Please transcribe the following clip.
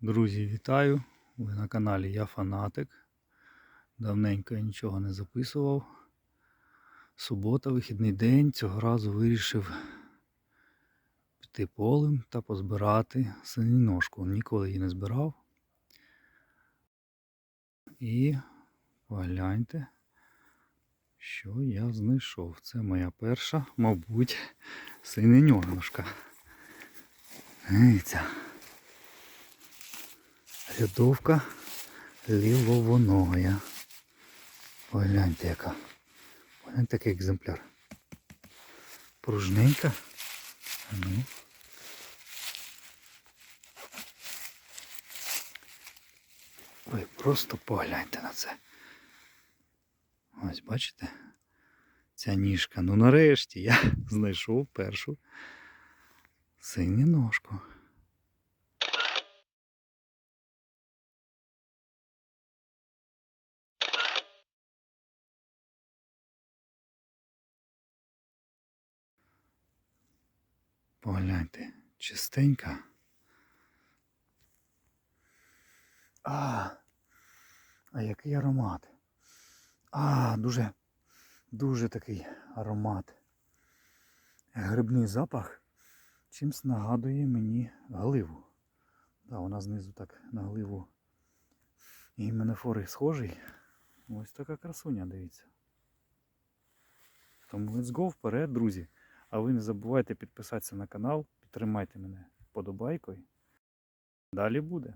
Друзі, вітаю! Ви на каналі Я Фанатик. Давненько я нічого не записував. Субота, вихідний день. Цього разу вирішив піти полем та позбирати синіножку. Ніколи її не збирав. І погляньте, що я знайшов. Це моя перша, мабуть, синеножка. Дивіться. Рядовка ліловоногая. Погляньте яка. Погляньте такий екземпляр. Пружненька. Ну. Ви просто погляньте на це. Ось бачите? Ця ніжка. Ну нарешті я знайшов першу синю ножку. Погляньте, чистенька. А, а який аромат. А, дуже, дуже такий аромат. Грибний запах чимсь нагадує мені гливу. Да, вона знизу так на гливу. І менефори схожий. Ось така красуня, дивіться. Тому let's go вперед, друзі. А ви не забувайте підписатися на канал, підтримайте мене вподобайкою. Далі буде.